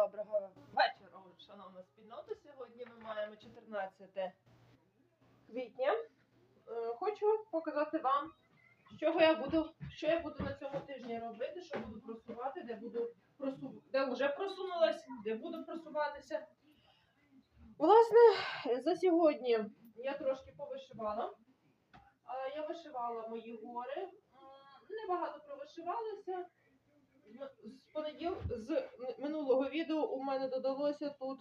доброго вечора, шановна спільнота. Сьогодні ми маємо 14 квітня. Е, Хочу показати вам, чого я буду, що я буду на цьому тижні робити, що буду просувати, де буду просу... де вже просунулась, де буду просуватися. Власне, за сьогодні я трошки повишивала. А, Я вишивала мої гори. Небагато провишивалася. Понеділ з минулого відео у мене додалося тут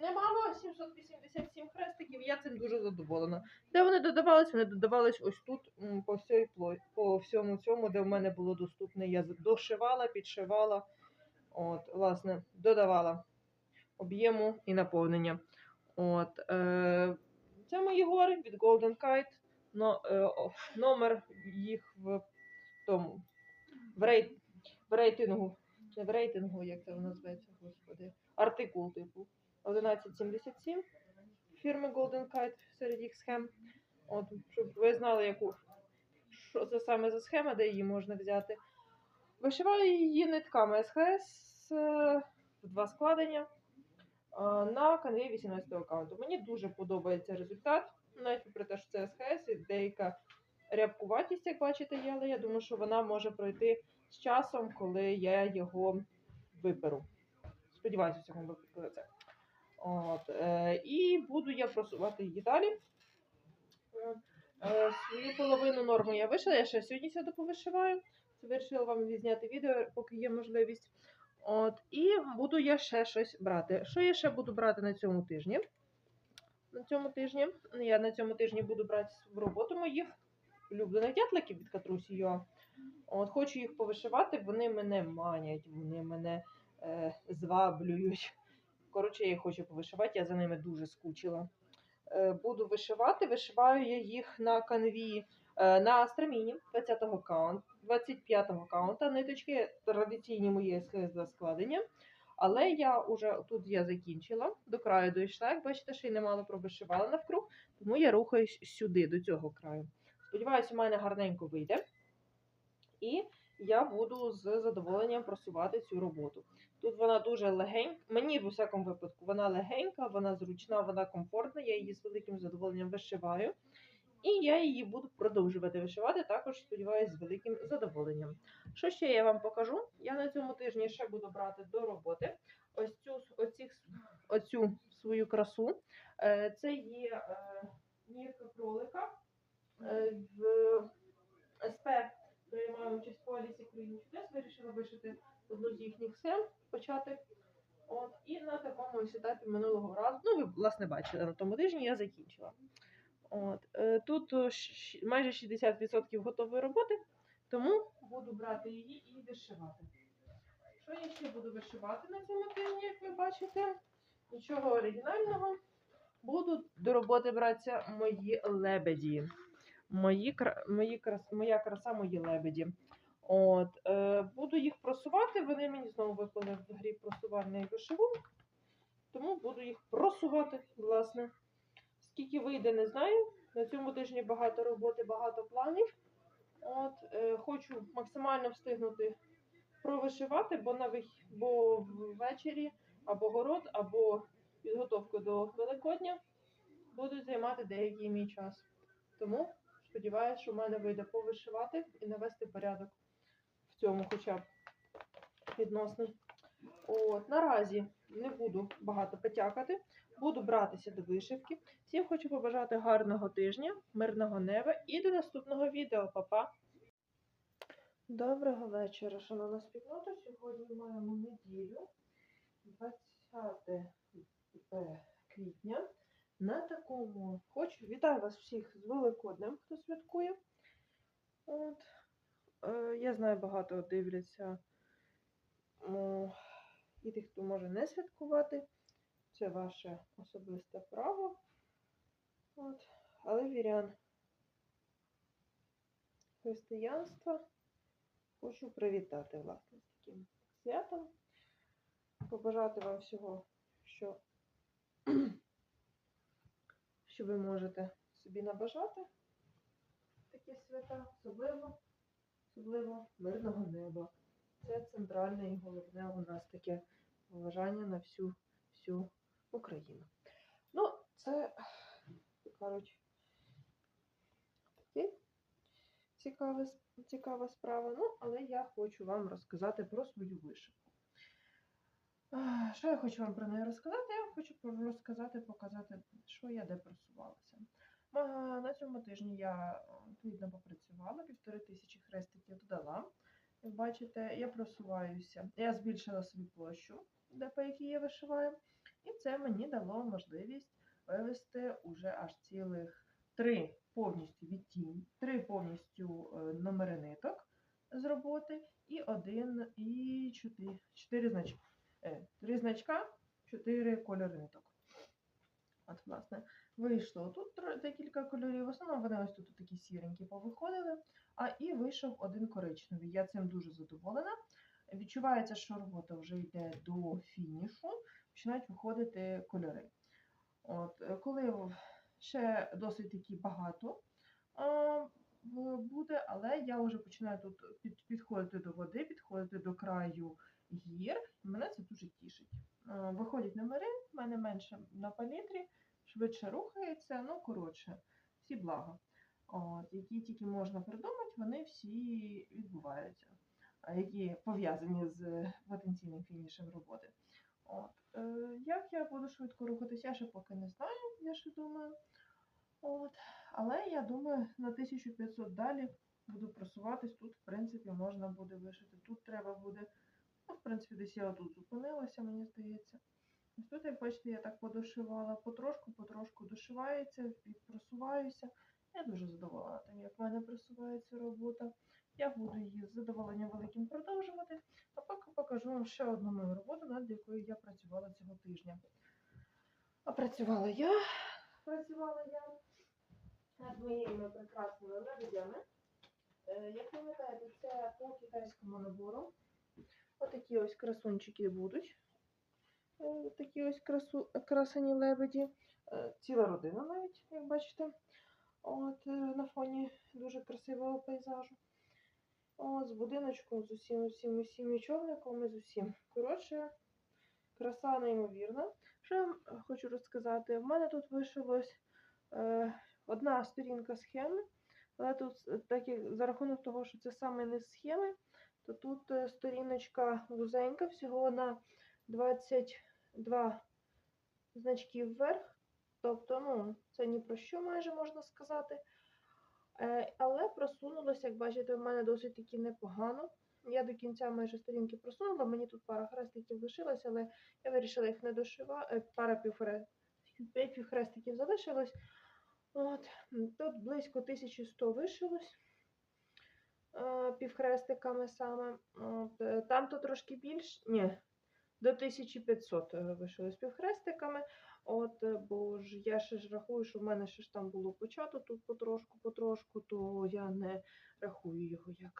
немало 787 хрестиків. Я цим дуже задоволена. Де вони додавались? Вони додавались ось тут по всій по всьому цьому, де в мене було доступне. Я дошивала, підшивала. От, власне, додавала об'єму і наповнення. От, е, це мої гори від Golden Kite. Но, е, номер їх в тому в, рейт, рейтингу. Не в рейтингу, як це воно зветься, господи. Артикул, типу. 1177 фірми Golden Kite серед їх схем. От, щоб ви знали, яку, що це саме за схема, де її можна взяти. Вишиваю її нитками СХС е, в два складення е, на канві 18 аккаунту. Мені дуже подобається результат, навіть попри те, що це СХС і деяка як бачите, є, але я думаю, що вона може пройти з часом, коли я його виберу. Сподіваюся, в цьому випадку це. От, е, і буду я просувати її далі. Е, свою половину норми я вишила, я ще сьогодні сяду повишиваю. Вирішила вам відзняти відео, поки є можливість. От, і буду я ще щось брати. Що я ще буду брати на цьому тижні? На цьому тижні я на цьому тижні буду брати в роботу моїх улюблених дятликів від Катрусі Йоа. От хочу їх повишивати, вони мене манять, вони мене е, зваблюють. Коротше, я їх хочу повишивати, я за ними дуже скучила. Е, буду вишивати, вишиваю я їх на канві е, на страміні 20-го каунт, 25-го каунта, ниточки традиційні мої складення. Але я уже тут я закінчила, до краю дійшла, як бачите, ще й немало пробишивала навкруг, тому я рухаюсь сюди, до цього краю. Сподіваюся, у мене гарненько вийде. І я буду з задоволенням просувати цю роботу. Тут вона дуже легенька. Мені в усякому випадку вона легенька, вона зручна, вона комфортна. Я її з великим задоволенням вишиваю. І я її буду продовжувати вишивати, також сподіваюся, з великим задоволенням. Що ще я вам покажу? Я на цьому тижні ще буду брати до роботи ось цю, оцих, оцю свою красу. Е, Це є е, нірка кролика е, в СП приймаю участь по Алісі Країні чудес, вирішила вишити одну з їхніх схем, почати. От, і на такому ось етапі минулого разу, ну ви власне бачили, на тому тижні я закінчила. От, е, тут о, майже 60% готової роботи, тому буду брати її і вишивати. Що я ще буду вишивати на цьому тижні, як ви бачите? Нічого оригінального. Буду до роботи братися мої лебеді мої, мої моя краса, мої лебеді. От, е, буду їх просувати. Вони мені знову випали в грі просувальний вишивунок. Тому буду їх просувати, власне. Скільки вийде, не знаю. На цьому тижні багато роботи, багато планів. От, е, хочу максимально встигнути провишивати, бо на вих... бо ввечері або город, або підготовку до Великодня будуть займати деякий мій час. Тому сподіваюся, що в мене вийде повишивати і навести порядок в цьому хоча б відносний. От, наразі не буду багато потякати, буду братися до вишивки. Всім хочу побажати гарного тижня, мирного неба і до наступного відео, Па-па! Доброго вечора, шановна спільнота. Сьогодні маємо неділю, 20 е, квітня. На такому хочу вітаю вас всіх з Великоднем, хто святкує. От. Е, я знаю, багато дивляться і тих, хто може не святкувати. Це ваше особисте право. От. Але вірян християнства хочу привітати власне з таким святом. Побажати вам всього, що що ви можете собі набажати такі свята, особливо, особливо мирного неба. Це центральне і головне у нас таке побажання на всю всю Україну. Ну, це, такі цікава, цікава справа. Ну, але я хочу вам розказати про свою вишивку. Що я хочу вам про неї розказати? Я вам хочу розказати, показати, що я де просувалася. На цьому тижні я е, плідно попрацювала, півтори тисячі хрестиків додала. Як бачите, я просуваюся. Я збільшила собі площу, де по якій я вишиваю, і це мені дало можливість вивести уже аж цілих три повністю відтінь, три повністю е, номери ниток з роботи, і один, і чотири, чотири значки. Е, три значка, чотири кольори ниток. От, власне, вийшло тут декілька кольорів. В основному вони ось тут такі сіренькі повиходили, а і вийшов один коричневий. Я цим дуже задоволена. Відчувається, що робота вже йде до фінішу, починають виходити кольори. От, е, коли ще досить таки багато а, буде, але я вже починаю тут під, підходити до води, підходити до краю гір, і мене це дуже тішить. Виходять номери, в мене менше на палітрі, швидше рухається, ну коротше, всі блага. От, які тільки можна придумати, вони всі відбуваються, які пов'язані з потенційним фінішем роботи. От, е, як я буду швидко рухатись, я ще поки не знаю, я ще думаю. От, але я думаю, на 1500 далі буду просуватись. Тут, в принципі, можна буде вишити. Тут треба буде, ну, в принципі, десь я отут зупинилася, мені здається. Ось тут, як бачите, я так подошивала, потрошку, потрошку дошивається, просуваюся. Я дуже задоволена тим, як в мене просувається робота. Я буду її з задоволенням великим продовжувати. А поки покажу вам ще одну мою роботу, над якою я працювала цього тижня. А працювала я, працювала я над моїми прекрасними лебедями. Е, Як пам'ятаєте, це по китайському набору. Отакі ось красунчики будуть. Е, Такі ось красу, красені лебеді. Е, Ціла родина навіть, як бачите. От, е, на фоні дуже красивого пейзажу. О, з будиночком, з усім, усім, усім і човником, і з усім. Коротше, краса неймовірна. Що я хочу розказати? В мене тут вишилось е, одна сторінка схеми, але тут, так як за рахунок того, що це саме не схеми, то тут е, сторіночка вузенька, всього на 22 значки вверх. Тобто, ну, це ні про що майже можна сказати. Е, але просунулося, як бачите, в мене досить таки непогано. Я до кінця майже сторінки просунула, мені тут пара хрестиків лишилась, але я вирішила їх не дошивати. Пара півхре... півхрестиків залишилось. От. Тут близько 1100 вишилось е, півхрестиками саме. Е, Там то трошки більш. Ні, до 1500 е, вишилось півхрестиками. От, е, бо ж я ще ж рахую, що в мене ще ж там було почато тут потрошку, потрошку, то я не рахую його як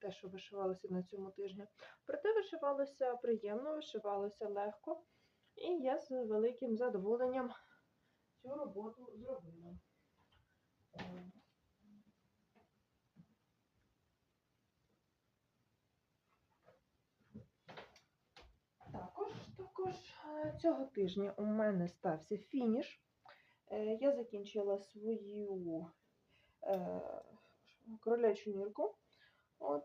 те, що вишивалося на цьому тижні. Проте вишивалося приємно, вишивалося легко, і я з великим задоволенням цю роботу зробила. Е, Також, е, цього тижня у мене стався фініш. Е, Я закінчила свою е, кролячу нірку от,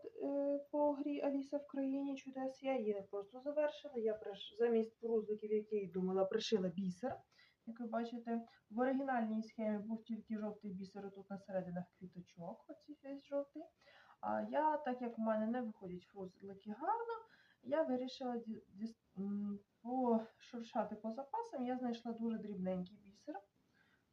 по грі Аліса в країні чудес. Я її не просто завершила. Я замість рузликів, які я думала, пришила бісер. Як ви бачите, в оригінальній схемі був тільки жовтий бісер тут на серединах квіточок, оці весь жовтий. А я, так як в мене не виходять фрузлики гарно, я вирішила пошуршати по запасам. Я знайшла дуже дрібненький бісер,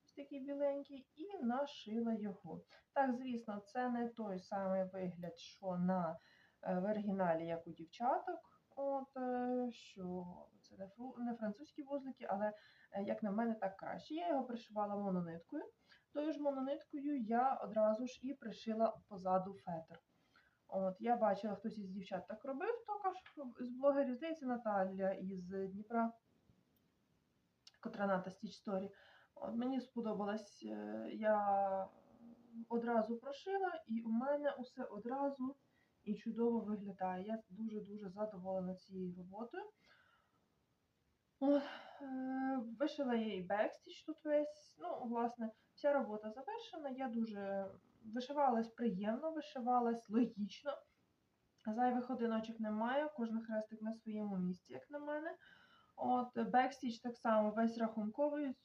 ось такий біленький, і нашила його. Так, звісно, це не той самий вигляд, що на е, в оригіналі, як у дівчаток. От, е, що це не, фру, не французькі вузлики, але, е, як на мене, так краще. Я його пришивала монониткою. Тою ж монониткою я одразу ж і пришила позаду фетр. От, я бачила, хтось із дівчат так робив, також з блогерів, здається, Наталя із Дніпра, котра на Stitch Story. От, мені сподобалось, е, я одразу прошила, і у мене усе одразу і чудово виглядає. Я дуже-дуже задоволена цією роботою. От, е, вишила я і бекстіч тут весь. Ну, власне, вся робота завершена. Я дуже вишивалась приємно, вишивалась логічно. Зайвих одиночок немає, кожен хрестик на своєму місці, як на мене. От, бекстіч так само весь рахунковий.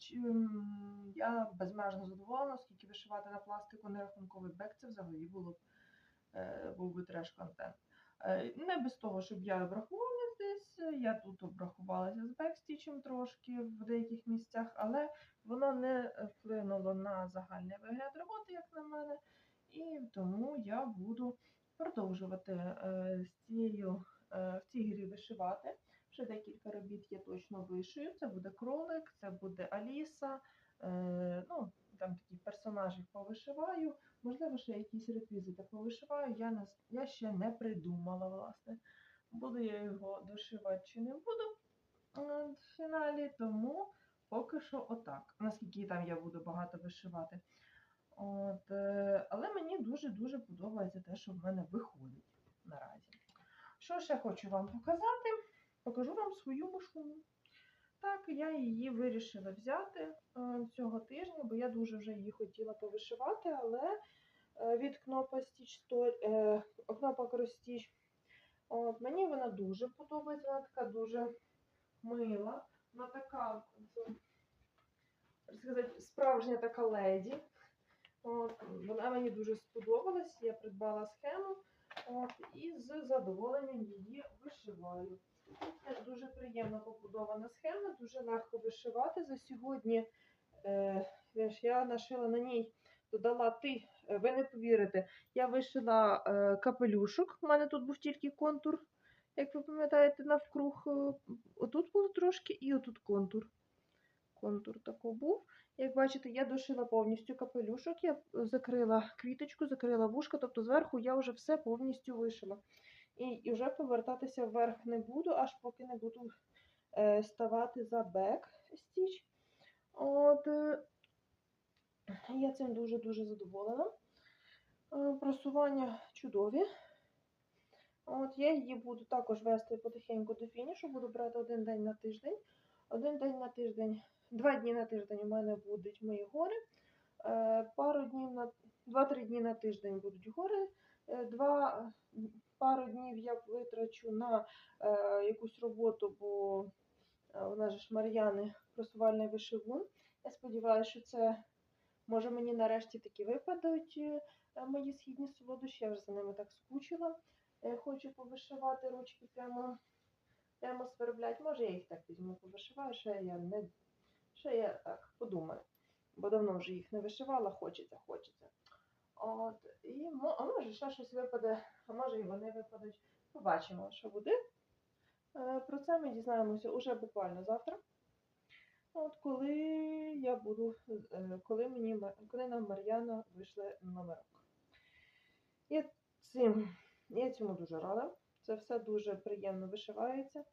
Я безмежно задоволена, оскільки вишивати на пластику не рахунковий бек, це взагалі було б, е, був би треш-контент. Е, Не без того, щоб я обрахувалася десь, я тут обрахувалася з бекстічем трошки в деяких місцях, але воно не вплинуло на загальний вигляд роботи, як на мене. І тому я буду продовжувати е, з цією, е, в цій грі вишивати. Ще декілька робіт я точно вишию. Це буде кролик, це буде Аліса. Е, ну, там такі персонажі повишиваю. Можливо, ще якісь реквізити повишиваю. Я, я ще не придумала, власне. Буду я його дошивати чи не буду е, в фіналі, тому поки що отак. Наскільки там я буду багато вишивати. От, е, але мені дуже-дуже подобається те, що в мене виходить наразі. Що ще хочу вам показати? Покажу вам свою машину. Так, я її вирішила взяти е, цього тижня, бо я дуже вже її хотіла повишивати, але від кнопа е, кнопок Розтіч. От, мені вона дуже подобається, вона така дуже мила. Вона така, сказати, справжня така леді. От, вона мені дуже сподобалась, я придбала схему от, і з задоволенням її вишиваю. Теж дуже приємно побудована схема, дуже легко вишивати. За сьогодні е, я нашила на ній, додала ти, е, ви не повірите, я вишила е, капелюшок. У мене тут був тільки контур, як ви пам'ятаєте, навкруг. е, Отут було трошки і отут контур. Контур такий був. Як бачите, я дошила повністю капелюшок, я закрила квіточку, закрила вушка, тобто зверху я вже все повністю вишила. І, вже повертатися вверх не буду, аж поки не буду ставати за бек стіч. От, я цим дуже-дуже задоволена. Е, просування чудові. От, я її буду також вести потихеньку до фінішу, буду брати один день на тиждень. Один день на тиждень, два дні на тиждень у мене будуть мої гори. Е, пару днів на два-три дні на тиждень будуть гори. Е, два, пару днів я витрачу на е, якусь роботу, бо у нас ж Мар'яни просувальний вишивун. Я сподіваюся, що це може мені нарешті таки випадуть е, мої східні солодощі. Я вже за ними так скучила. Е, хочу повишивати ручки прямо, прямо сверблять. Може, я їх так візьму, повишиваю, ще я не ще я так подумаю. Бо давно вже їх не вишивала, хочеться, хочеться. От, і, а може ще щось випаде, а може і вони випадуть. Побачимо, що буде. Е, Про це ми дізнаємося уже буквально завтра. От коли я буду, е, коли мені коли нам Мар'яна вийшли номерок. Я цим, я цьому дуже рада. Це все дуже приємно вишивається.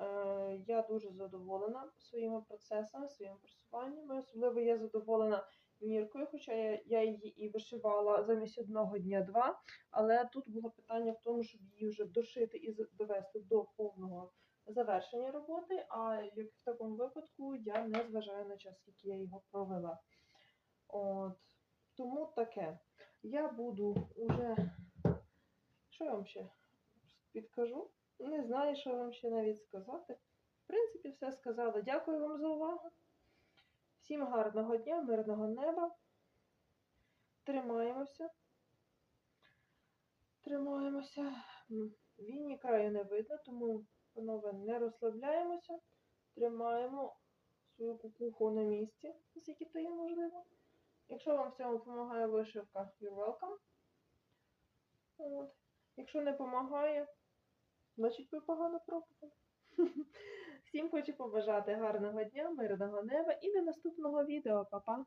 Е, Я дуже задоволена своїми процесами, своїм просуванням. Особливо я задоволена міркою, хоча я, я її і вишивала замість одного дня два. Але тут було питання в тому, щоб її вже дошити і довести до повного завершення роботи. А як в такому випадку я не зважаю на час, скільки я його провела. От. Тому таке. Я буду уже. Що я вам ще підкажу? Не знаю, що вам ще навіть сказати. В принципі, все сказала. Дякую вам за увагу. Всім гарного дня, мирного неба. Тримаємося. Тримаємося. Війні краю не видно, тому, панове, не розслабляємося. Тримаємо свою кукуху на місці, наскільки то є можливо. Якщо вам в цьому допомагає вишивка, you're welcome. От. Якщо не допомагає, значить ви погано пробували. Всім хочу побажати гарного дня, мирного неба і до наступного відео. Па-па!